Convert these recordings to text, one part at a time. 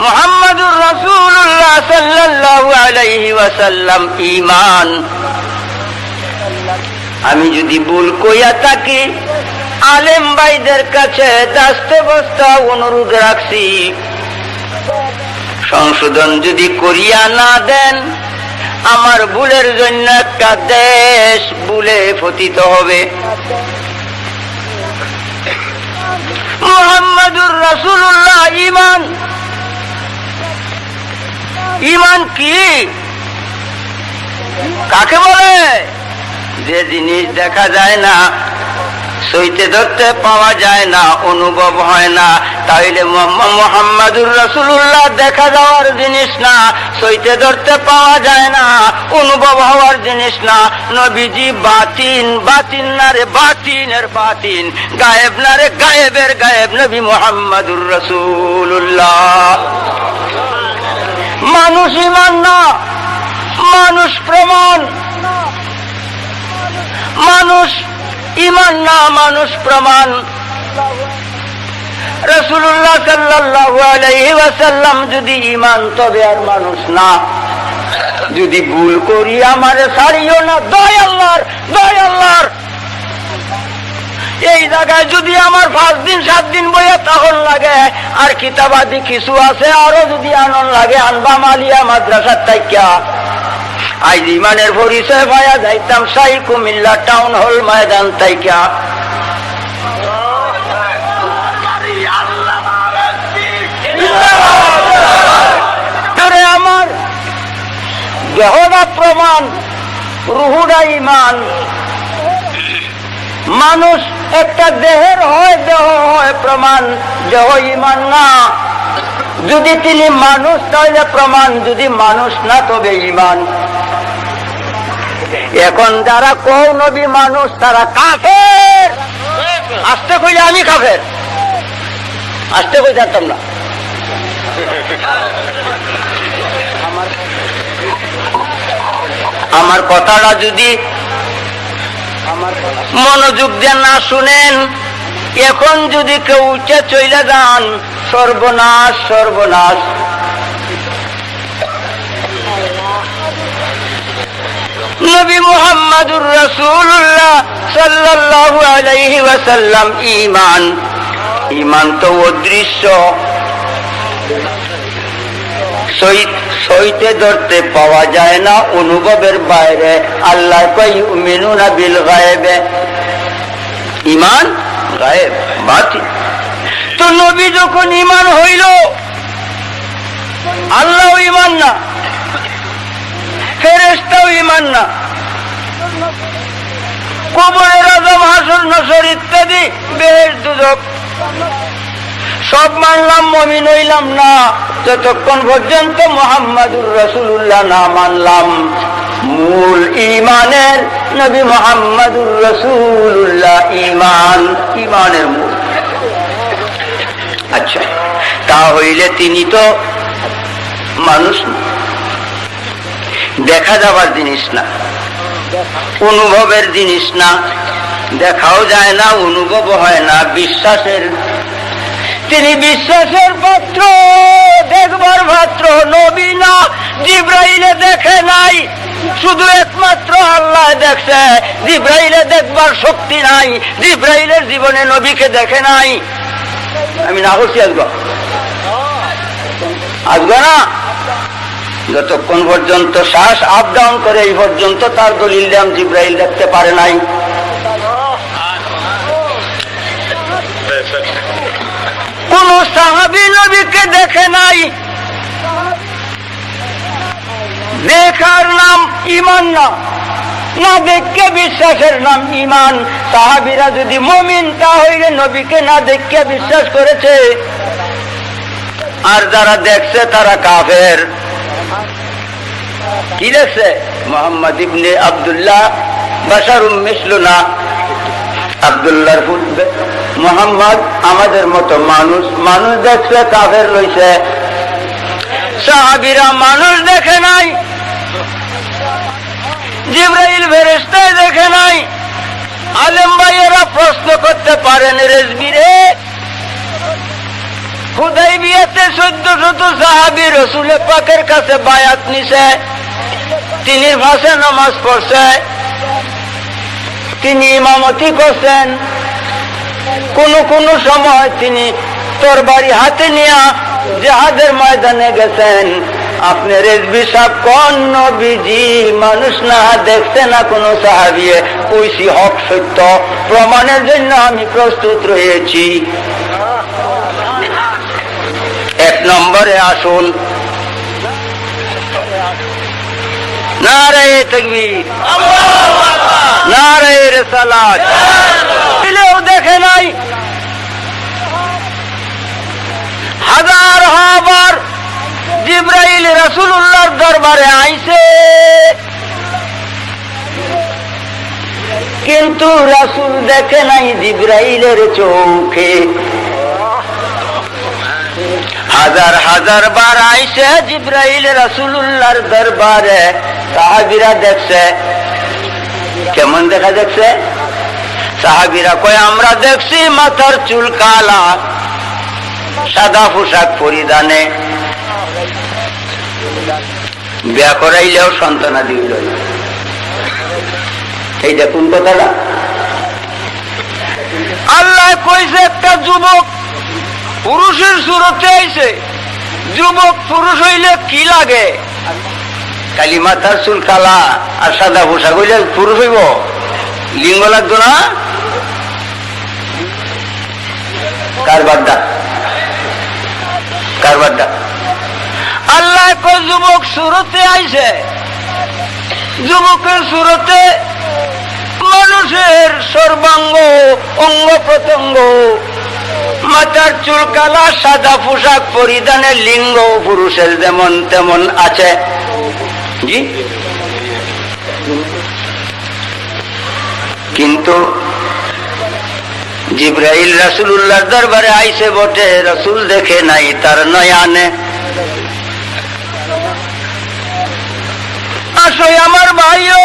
মোহাম্মদুর রসুল্লাহ সাল্লাল্লাহু আলাইহি ওয়াসাল্লাম ইমান আমি যদি ভুল কইয়া থাকি, আলেম ভাইদের কাছে দাস্তে বস্তা অনুরোধ রাখছি। সংশোধন যদি করিয়া না দেন, আমার ভুলের জন্য একটা দেশ ভুলে পতিত হবে। মোহাম্মদুর রসুল্লাহ ইমান ইমান কি? কাকে বলে? যে জিনিস দেখা যায় না, সইতে ধরতে পাওয়া যায় না, অনুভব হয় না, তাইলে মোহাম্মদুর রসুল্লাহ দেখা যাওয়ার জিনিস না, সইতে ধরতে পাওয়া যায় না, অনুভব হওয়ার জিনিস না, নবীজি বাতিন বাতিন না রে বাতিনের বাতিন, গায়েব না রে গায়েবের গায়েব নবী মোহাম্মদুর রসুল্লাহ মানুষ ইমান না, মানুষ প্রমাণ। মানুষ ইমান না, মানুষ প্রমাণ। রসুল্লাহ সাল্লাল্লাহু আলাইহি ওয়াসাল্লাম যদি ইমান, তবে আর মানুষ না। যদি ভুল করি, আমারে ছাড়িও না। দয় আল্লাহর দয় আল্লাহর। এই জায়গায় যদি আমার পাঁচ দিন, সাত দিন বইয়ে তখন লাগে, আর কিতাবাদি কিছু আছে, আরও যদি আনন লাগে, আনবা মালিয়া মাদ্রাসার তাইকা। আজ ইমানের পরিচয় পাইয়া যাইতাম, সাই কুমিল্লা টাউন হল ময়দান তাইকা। আমার দেহটা প্রমাণ রুহুরা ইমান। মানুষ একটা দেহের হয়, দেহ হয় প্রমাণ দেহ ইমান না। যদি তিনি মানুষ, তাহলে প্রমাণ, যদি মানুষ না, তবে ইমান। এখন যারা কৌ নবী মানুষ, তারা কাফের। আসতে কইলে আমি কাফের। আসতে কই জানতাম না। আমার কথাটা যদি মনোযোগ দিয়ে না শুনেন। এখন যদি কেউ উঠে চলে যান, সর্বনাশ সর্বনাশ। নবী মুহাম্মাদুর রাসূলুল্লাহ সাল্লাল্লাহু আলাইহি ওয়াসাল্লাম, ঈমান। ঈমান তো অদৃশ্য। সইতে ধরতে পাওয়া যায় না, অনুভবের বাইরে। আল্লাহ কই মিনুনা বিল গায়েবে। ইমান গায়েব, বাতিল। তো নবী যখন ইমান হইল আল্লাহ ইমান না ফেরেস্তাও ইমান না। কবরের আজম হাসর নসর ইত্যাদি বেশ দুদক সব মানলাম, মমিন হইলাম না। যতক্ষণ পর্যন্ত মোহাম্মদুর রসুল্লাহ না মানলাম, মূল ইমানের নবী মোহাম্মদুর রসুল্লাহ ইমান ইমানের মূল। আচ্ছা তা হইলে তিনি তো মানুষ দেখা যাবার জিনিস না। অনুভবের জিনিস না। দেখাও যায় না, অনুভব হয় না। বিশ্বাসের তিনি বিশ্বাসের পাত্র, দেখবার পাত্র নবী না, জিব্রাইলে দেখে নাই। শুধু একমাত্র আল্লাহ দেখছে, জিব্রাইলে দেখবার শক্তি নাই, জিব্রাইলের জীবনে নবীকে দেখে নাই। আমি না করছি আজগো আজগো না? যতক্ষণ পর্যন্ত শ্বাস আপ ডাউন করে এই পর্যন্ত তার দলিল দাম জিব্রাইল দেখতে পারে নাই। কোন সাহাবি নবীকে দেখে নাই। দেখার নাম ইমান না। না দেখে বিশ্বাসের নাম ইমান সাহাবিরা যদি মমিন তা হইলে নবীকে না দেখে বিশ্বাস করেছে। আর যারা দেখছে, তারা কাফের। কি দেখছে? মোহাম্মদ ইবনে আবদুল্লাহ বাসারুম মিসলুনা। আবদুল্লাহর ফুটবে মোহাম্মদ আমাদের মতো মানুষ মানুষ দেখছে কাফের লইছে। সাহাবিরা মানুষ দেখে নাই। জিব্রাইল ফেরেস্তায় দেখে নাই। আলেম ভাইয়েরা প্রশ্ন করতে পারেন রেজবিরে হুদাই বিয়েতে চোদ্দ শত সাহাবি রসুলের পাকের কাছে বায়াত নিছে। তিনি ভাষে নামাজ পড়ছে। তিনি ইমামতি করছেন। কোন কোন সময় তিনি তরবারি হাতে নিয়ে জাহাজের ময়দানে গেছেন। আপনি রেজবি সাহ কোন নবীজি? মানুষ না, দেখছে না কোন সাহাবিয়ে কইসি হক সত্য। প্রমাণের জন্য আমি প্রস্তুত রয়েছি। এক নম্বরে আসুন। নারায় তকবীর। নারায় রেসালাত। দিলেও দেখে নাই। হাজার হাবার জিব্রাইল রসুল্লাহর দরবারে আইছে। কিন্তু রাসুল দেখে নাই জিব্রাইলের চোখে। হাজার হাজার বার আইসে জিব্রাইল রসুল্লাহর দরবারে। সাহাবিরা দেখছে। কেমন দেখা দেখছে সাহাবিরা কয়, আমরা দেখছি মাথার চুল কালা, সাদা পোশাক পরিধানে। বিয়া করাইলেও সন্তানাদি হইল এই দেখুন কথাটা? আল্লাহ কইছে, একটা যুবক পুরুষের সুরতে আইছে। যুবক পুরুষ হইলে কি লাগে? কালি মাথার চুল কালা আর সাদা পোশাক হইলে পুরুষ হইব? লিঙ্গ লাগতো না? কারবারটা কারবারটা আল্লাহ যুবক সুরতে আইছে। যুবকের সুরতে মানুষের সর্বাঙ্গ, অঙ্গ প্রত্যঙ্গ, মাথার চুল কালা, সাদা পোশাক, পরিধানের লিঙ্গ পুরুষের যেমন তেমন আছে। জি কিন্তু জিব্রাইল রাসুল্লাহর দরবারে আইসে বটে, রসুল দেখে নাই, তার নয়ানে। আসই আমার ভাইও,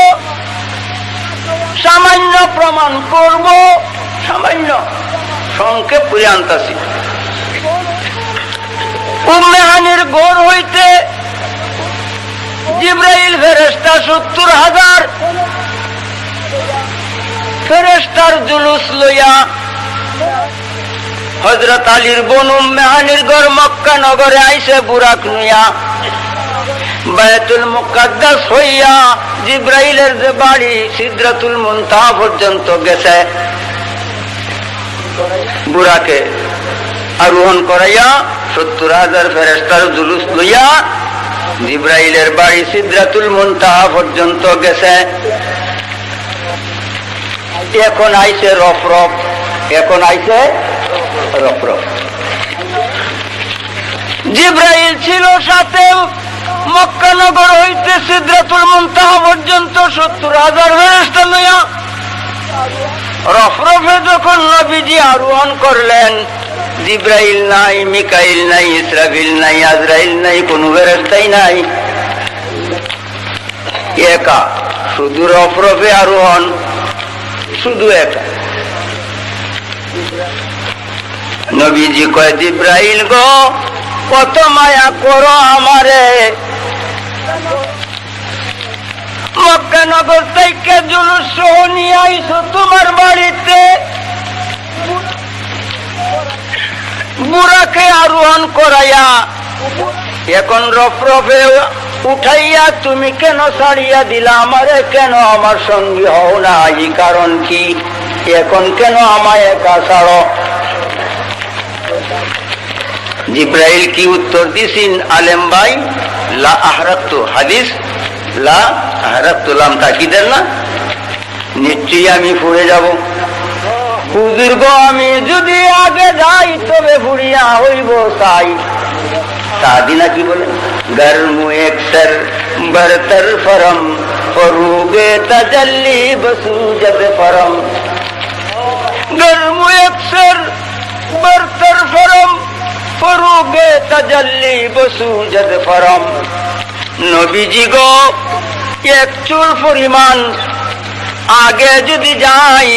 সামান্য প্রমাণ করব, সামান্য সংক্ষেপ করে আনতাছি। উম্মেহানির গোর হইতে জিব্রাইল ফেরেস্তা সত্তর হাজার। ফেরেস্তার জুলুস লইয়া হজরত আলীর বোন উম্মেহানির গড় মক্কা নগরে আইসে বুরাক নুয়া বায়তুল মুকাদ্দাস হইয়া জিব্রাইলের যে বাড়ি সিদ্রাতুল মুনতাহা পর্যন্ত গেছে। বুড়াকে আরোহণ করাইয়া সত্তর হাজার ফেরেস্তার জুলুস লইয়া জিব্রাইলের বাড়ি সিদ্রাতুল মুনতাহা পর্যন্ত গেছে। এখন আইছে রফ রফ, এখন আইছে রফ রফ। জিব্রাইল ছিল সাথে মক্কানগর হইতে সিদ্রাতুল মুনতাহা পর্যন্ত সত্তর হাজার লইয়া রফরফে যখন নবীজি আরোহণ করলেন জিব্রাইল নাই, মিকাইল নাই, ইসরাফিল নাই, আজরাইল নাই, কোন ফেরেস্তাই নাই। একা, শুধু রফরফে আরোহণ শুধু একা। নবীজি কয়, জিব্রাইল গো, কত মায়া করো আমারে। মক্কানগর থেকে জুলুস নিয়ে আইসো তোমার বাড়িতে। বুড়াকে আরোহণ করাইয়া, এখন রফরফে উঠাইয়া তুমি কেন ছাড়িয়া দিলা? আমারে কেন আমার সঙ্গী হও না এই কারণ কি? এখন কেন আমায় একা ছাড়ো? জিব্রাইল কি উত্তর দিছিন? আলেম ভাই, লা আহরাত হাদিস, লা আহরাত লাম তাকিদের না? নিশ্চয়ই আমি ফুরে যাব। হুজুর গো, আমি যদি আগে যাই, তবে ফুরিয়া হইব তাই। সাদিনা কি বলে? গরমু একসর বরতর ফরম ফরুগে তজল্লি বসু জব ফরম গরমু একসর বরতর ফরম ফরুগে তজল্লি বসু জব ফরম নবীজি গো এক চুল পরিমাণ, আগে যদি যাই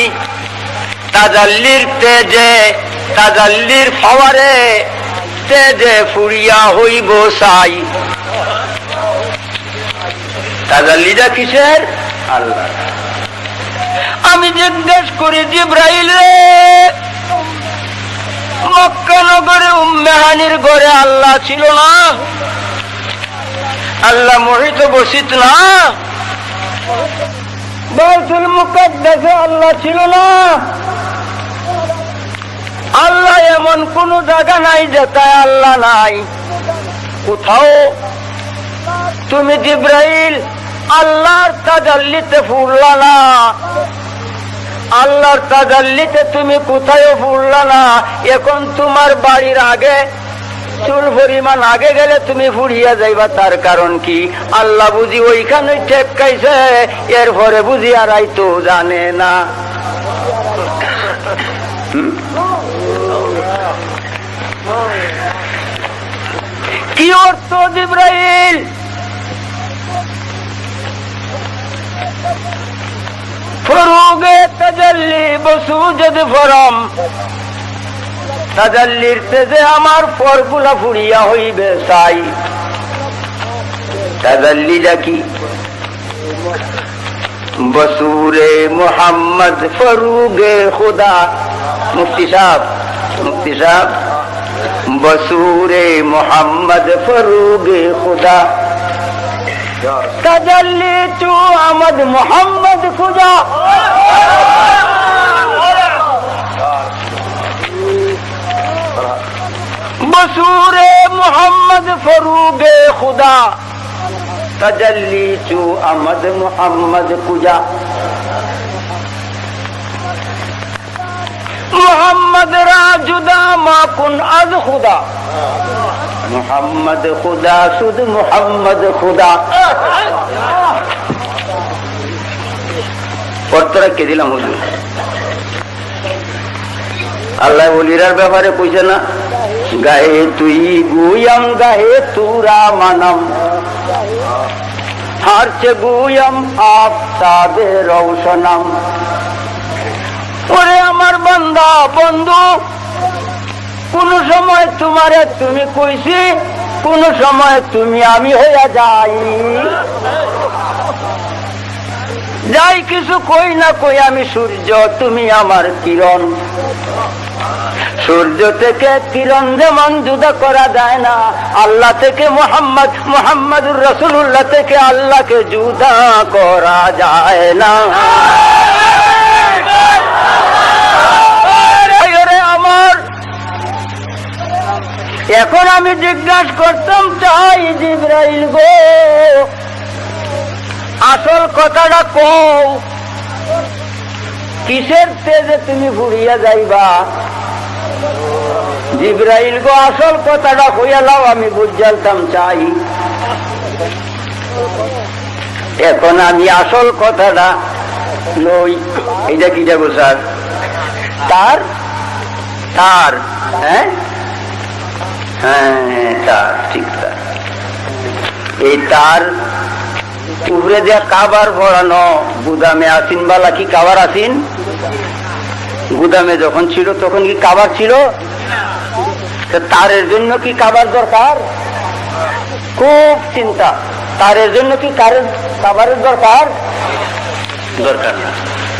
তাজাল্লির তেজে, তাজাল্লির ফাওয়ারে যে ফুরিয়া হইব সাই। তাজাল্লিটা কিসের? আল্লাহ। আমি জিজ্ঞেস করি জিব্রাইল মক্কানগরে উম্মেহানির ঘরে আল্লাহ ছিল না? আল্লাহ মোহিত বসিত না? বাইতুল মুকাদ্দাসে আল্লাহ ছিল না? আল্লাহ এমন কোন জায়গা নাই যেটায় আল্লাহ নাই। কোথাও? তুমি জিব্রাইল, আল্লাহর তাজাল্লিতে ফুরলা না। আল্লাহর তাজাল্লিতে তুমি কোথায় ফুরলা না। এখন তোমার বাড়ির আগে, চুল পরিমাণ আগে গেলে তুমি ফুরিয়া যাইবা, তার কারণ কি? আল্লাহ বুঝি ওইখানে ঠেকাইছে, এরপরে বুঝি আর তো জানে না। কি অর্থ জিব্রাইল? ফরুগে তাজাল্লি বসু যদি ফরম। তাজাল্লির তেজে আমার ফুরিয়া হইবে কি? বসুরে মোহাম্মদ ফরুগে খুদা। মুফতি সাহ মুফতি সাহ বসুরে মোহাম্মদ ফরুগে খুদা। তাজাল্লি চু আহমদ মোহাম্মদ খুদা। বসুরে মোহাম্মদ ফরুগে খুদা। তজল্লি চু আহমদ মোহাম্মদ খুজা মোহাম্মদ কে দিলাম হুজুর? আল্লাহ বলিরার ব্যাপারে কইছে না, গায়ে তুই গুয়াম, গায়ে তুরা মানাম। হারছে গুয়াম আপ তাবে রৌশনাম ওরে আমার বন্ধা বন্ধু, কোন সময় তোমারে তুমি কইছি, কোন সময় তুমি আমি হইয়া যাই। যাই কিছু কই না কই আমি সূর্য, তুমি আমার কিরণ। সূর্য থেকে কিরণ যেমন জুদা করা যায় না, আল্লাহ থেকে মোহাম্মদ, মোহাম্মদুর রসুল্লাহ থেকে আল্লাহকে জুদা করা যায় না ওরে আমার এখন আমি জিজ্ঞাসা করতাম, চাই জিব্রাইল গো। আসল কথাটা কও। কিসের তেজে তুমি ভুড়িয়া যাইবা? জিব্রাইল গো, আসল কথাটা হইয়া লাও আমি বুঝালতাম চাই। এখন আমি আসল কথাটা লই, এইটা কিটা গো স্যার? তার? তার হ্যাঁ? হ্যাঁ তার ঠিক তার এই তার উপরে কাবার ভরানো গুদামে আসিন কাবার আসিন? গুদামে যখন ছিল, তখন কি কাবার ছিল? তারের জন্য কি কাবার দরকার? খুব চিন্তা। তারের জন্য কি কারের, কাবারের দরকার? দরকার না।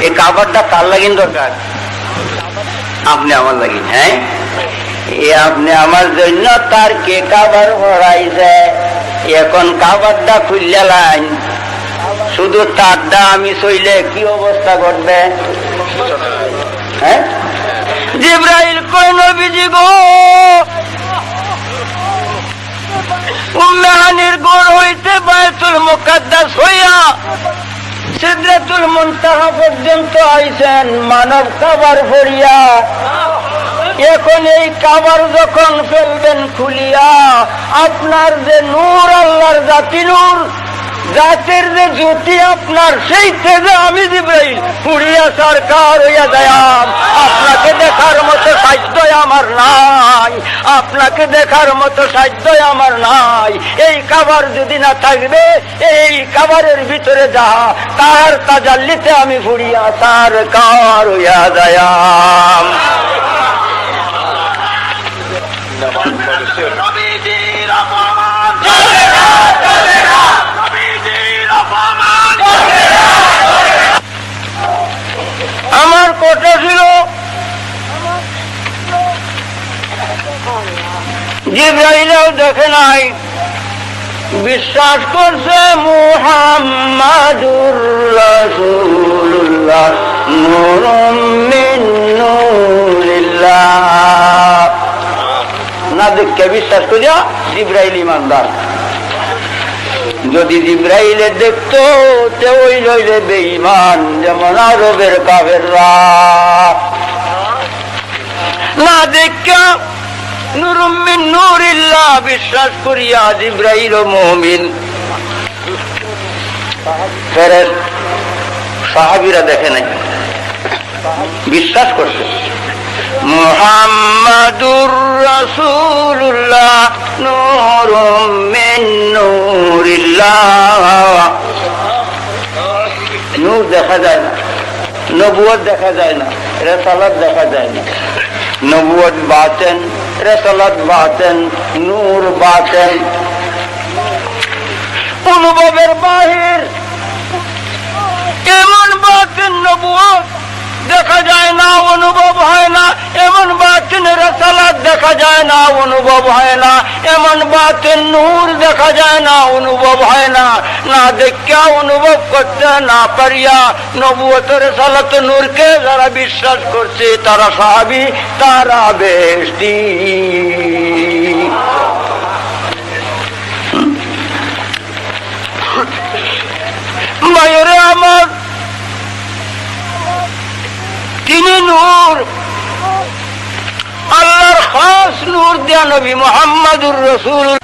এই কাবারটা তার লাগিন দরকার। আপনি আমার লাগিন হ্যাঁ? আপনি আমার জন্য তার কে কাবার ভরাইছে? এখন কাবারটা খুললে লাইন। শুধু তারটা আমি সইলে কি অবস্থা ঘটবে? হ্যাঁ? জিব্রাইল কই নবীজি গো? উম্মেহানির গোড় হইতে বায়তুল মুকাদ্দাস হইয়া সিদ্ধাতুল মুনতাহা পর্যন্ত আইছেন মানব কাবার ভরিয়া এখন এই কাবার যখন ফেলবেন খুলিয়া, আপনার যে নূর, আল্লাহর জাতি নূর, জাতির যে জ্যোতি আপনার, সেই তেজে আমি জিব্রাইল পুড়িয়া সরকার হইয়া যায়াম আপনাকে দেখার মতো সাধ্য আমার নাই। আপনাকে দেখার মতো সাধ্য আমার নাই। এই কাবার যদি না থাকবে, এই কাবারের ভিতরে যাহা তার তাজাল্লিতে আমি ফুড়িয়া তার হইয়া যায়াম জিব্রাইলেও দেখে নাই। বিশ্বাস করছে মুহাম্মাদুর বিশ্বাস করিয়া জিব্রাইল ইমানদার। যদি জিব্রাইলে দেখতো ওই লইলে বেঈমান যেমন আরবের কাফেররা। না দেখা নুরুম্মিন নূরিল্লাহ, বিশ্বাস করিয়া জিব্রাইল ও মুমিন। ফেরেস সাহাবীরা দেখে নাই। বিশ্বাস করছে। মুহাম্মাদুর রাসূলুল্লাহ, নূরুম মিন নূরিল্লাহ। নূর দেখা যায় না নবুয়ত দেখা যায় না, রেসালাত দেখা যায় না। নবুয়ত বাতেন রেসালাত বাতেন নূর বাতেন। অনুভবের বাহির কেমন বাতেন নবুয়ত দেখা যায় না, অনুভব হয় না। এমন বাতেন রেসালাত দেখা যায় না, অনুভব হয় না। এমন বাতেন নূর দেখা যায় না, অনুভব হয় না। না দেখা অনুভব করতে, না পারিয়া নবুয়তের সালাত নূরকে যারা বিশ্বাস করছে, তারা সাহাবি, তারা বেশি মায়েরে আমার তিনি নূর। আল্লাহর খাস নূর দেয়া নবী মোহাম্মদুর রসুল